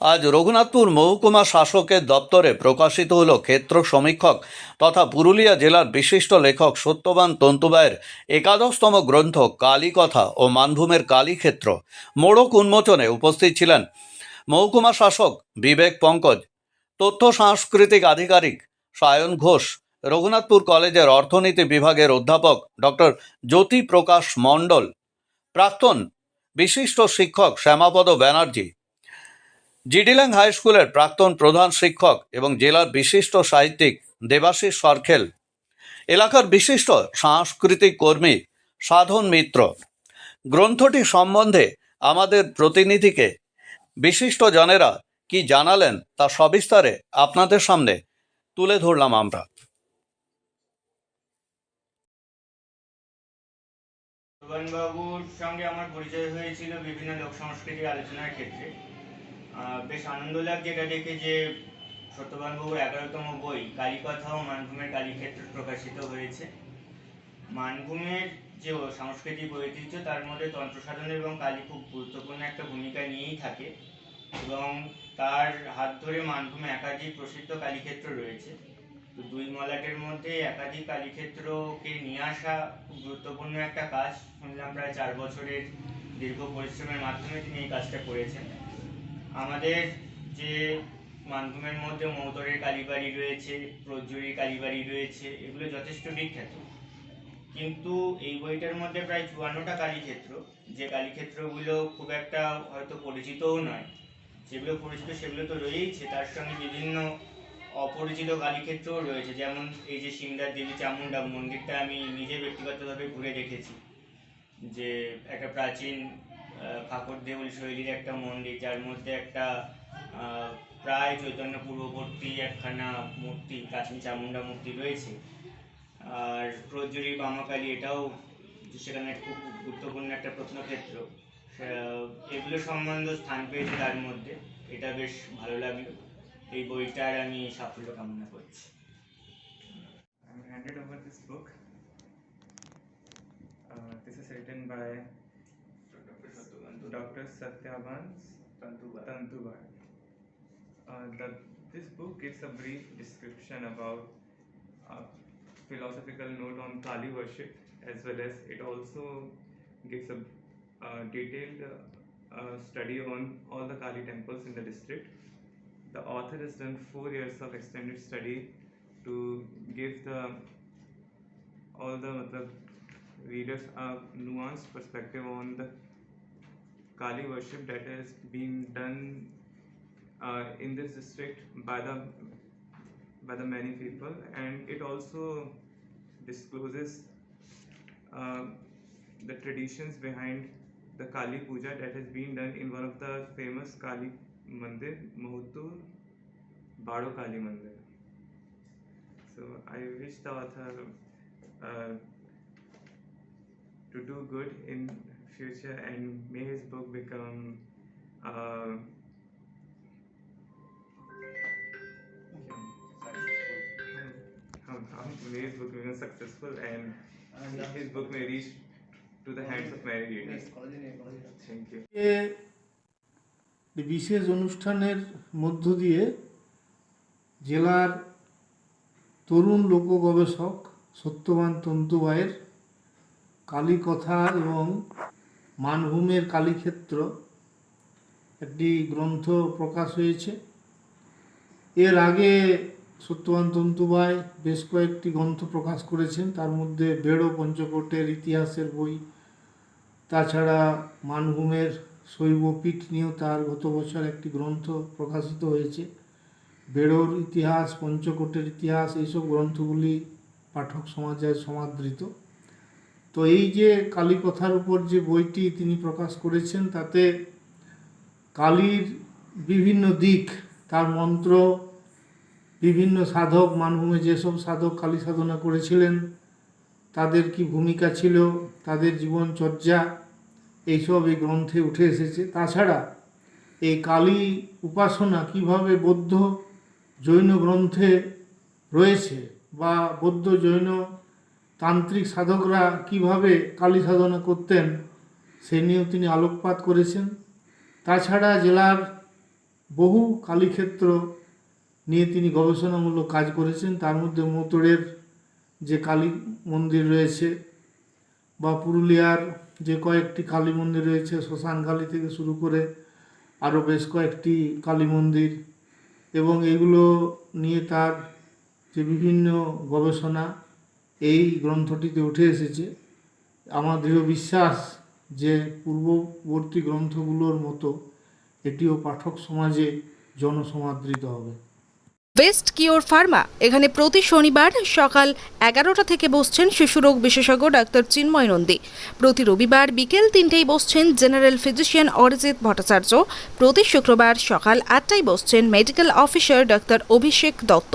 আজ রঘুনাথপুর মহকুমা শাসকের দপ্তরে প্রকাশিত হল ক্ষেত্র সমীক্ষক তথা পুরুলিয়া জেলার বিশিষ্ট লেখক সত্যবান তন্তুবায়ের একাদশতম গ্রন্থ কালীকথা ও মানভূমের কালীক্ষেত্র। মোড়ক উন্মোচনে উপস্থিত ছিলেন মহকুমা শাসক বিবেক পঙ্কজ, তথ্য সাংস্কৃতিক আধিকারিক সায়ন ঘোষ, রঘুনাথপুর কলেজের অর্থনীতি বিভাগের অধ্যাপক ডক্টর জ্যোতি প্রকাশ মণ্ডল, প্রাক্তন বিশিষ্ট শিক্ষক শ্যামাপদ ব্যানার্জি জিডিল্যাং হাই স্কুলের প্রাক্তন প্রধান শিক্ষক এবং জেলার বিশিষ্ট সাহিত্যিক দেবাশিস সরখেল। এলাকার বিশিষ্ট সাংস্কৃতিক কর্মী সাধন মিত্র। গ্রন্থটি সম্বন্ধে আমাদের প্রতিনিধিকে বিশিষ্ট জনেরা কি জানালেন তা সবিস্তারে আপনাদের সামনে তুলে ধরলাম আমরা। বাবুর সঙ্গে আমার পরিচয় হয়েছিল বিভিন্ন লোক সংস্কৃতির আলোচনার ক্ষেত্রে। বেশ আনন্দ লাগছে এটা দেখে যে সত্যবানবাবুর এগারোতম বই কালীকথা ও মানভূমের কালীক্ষেত্র প্রকাশিত হয়েছে। মানভূমের যে সাংস্কৃতিক ঐতিহ্য, তার মধ্যে তন্ত্র সাধন এবং কালী খুব গুরুত্বপূর্ণ একটা ভূমিকা নিয়েই থাকে এবং তার হাত ধরে মানভূমে একাধিক প্রসিদ্ধ কালীক্ষেত্র রয়েছে। তো দুই মলাটের মধ্যে একাধিক কালীক্ষেত্রকে নিয়ে আসা খুব গুরুত্বপূর্ণ একটা কাজ। শুনলাম প্রায় চার বছরের দীর্ঘ পরিশ্রমের মাধ্যমে তিনি এই কাজটা করেছেন। আমাদের যে মানভূমের মধ্যে মৌতরের কালীবাড়ি রয়েছে প্রজ্জুরির কালীবাড়ি রয়েছে, এগুলো যথেষ্ট বিখ্যাত। কিন্তু এই বইটার মধ্যে প্রায় চুয়ান্নটা কালীক্ষেত্র, যে কালীক্ষেত্রগুলো খুব একটা হয়তো পরিচিতও নয়। যেগুলো পরিচিত সেগুলো তো রয়েইছে, তার সঙ্গে বিভিন্ন অপরিচিত কালীক্ষেত্রও রয়েছে। যেমন এই যে সিংদার দেবী চামুন্ডা মন্দিরটা আমি নিজে ব্যক্তিগতভাবে ঘুরে দেখেছি। যে একটা প্রাচীন ফাকর দেউল শৈলীর একটা মন্দির যার মধ্যে একটা প্রায় চৈতন্য পূর্ববর্তী একখানা মূর্তি প্রাচীন চামুন্ডা মূর্তি রয়েছে। আর প্রজ্জুরি বামাকালী এটাও সেখানে খুব গুরুত্বপূর্ণ একটা প্রত্নক্ষেত্র। এগুলো সম্বন্ধে স্থান পেয়েছে তার মধ্যে। এটা বেশ ভালো লাগল। এই বইটার আমি সাফল্য কামনা করছি। I'm handed over this book. Uh, this is written by Dr. Satyavans Tantubar. Uh, the, this book gives a brief description about a philosophical note on Kali worship as well as it also gives a uh, detailed uh, study on all the Kali temples in the district. The author has done four years of extended study to give the all the matlab, readers a nuanced perspective on the Kali worship that is being done uh, in this district by the by the many people, and it also discloses uh, the traditions behind the Kali Puja that has been done in one of the famous Kali Mandir, Mahutur Bado Kali Mandir. So I wish the author uh, to do good in future and may his book become uh, um, um, may his book become successful and his book may reach to the hands of many readers. Thank you. বিশেষ অনুষ্ঠানের মধ্য দিয়ে জেলার তরুণ লোক গবেষক সত্যবান তন্তুবায়ের কালীকথা এবং মানভূমের কালীক্ষেত্র একটি গ্রন্থ প্রকাশ হয়েছে। এর আগে সত্যবান তন্তুবাই বেশ কয়েকটি গ্রন্থ প্রকাশ করেছেন, তার মধ্যে বেড়ো পঞ্চকোটের ইতিহাসের বই, তাছাড়া মানভূমের শৈবপীঠ নিয়েও তার গত বছর একটি গ্রন্থ প্রকাশিত হয়েছে। বেড়োর ইতিহাস, পঞ্চকোটের ইতিহাস, এইসব গ্রন্থগুলি পাঠক সমাজে সমাদৃত। তো এই যে কালীকথার উপর যে বইটি তিনি প্রকাশ করেছেন, তাতে কালীর বিভিন্ন দিক, তার মন্ত্র, বিভিন্ন সাধক, মানভূমে যেসব সাধক কালী সাধনা করেছিলেন, তাদের কি ভূমিকা ছিল, তাদের জীবনচর্যা এইসব এই গ্রন্থে উঠে এসেছে। তাছাড়া এই কালী উপাসনা কীভাবে বৌদ্ধ জৈন গ্রন্থে রয়েছে বা বৌদ্ধ জৈন তান্ত্রিক সাধকরা কীভাবে কালী সাধনা করতেন, সে নিয়েও তিনি আলোকপাত করেছেন। তাছাড়া জেলার বহু কালীক্ষেত্র নিয়ে তিনি গবেষণামূলক কাজ করেছেন। তার মধ্যে মোতড়ের যে কালী মন্দির রয়েছে বা পুরুলিয়ার যে কয়েকটি কালী মন্দির রয়েছে, শ্মশান কালী থেকে শুরু করে আরও বেশ কয়েকটি কালী মন্দির এবং এগুলো নিয়ে তার যে বিভিন্ন গবেষণা এই গ্রন্থটিতে উঠে এসেছে। আমার দৃঢ় বিশ্বাস যে পূর্ববর্তী গ্রন্থগুলোর মতো এটিও পাঠক সমাজে জনসমাদৃত হবে। ওয়েস্ট কিওর ফার্মা এখানে প্রতি শনিবার সকাল এগারোটা থেকে বসছেন শিশুরোগ বিশেষজ্ঞ ডাক্তার চিন্ময় নন্দী। প্রতি রবিবার বিকেল তিনটেই বসছেন জেনারেল ফিজিশিয়ান অরিজিৎ ভট্টাচার্য। প্রতি শুক্রবার সকাল আটটায় বসছেন medical officer doctor Abhishek Dutta.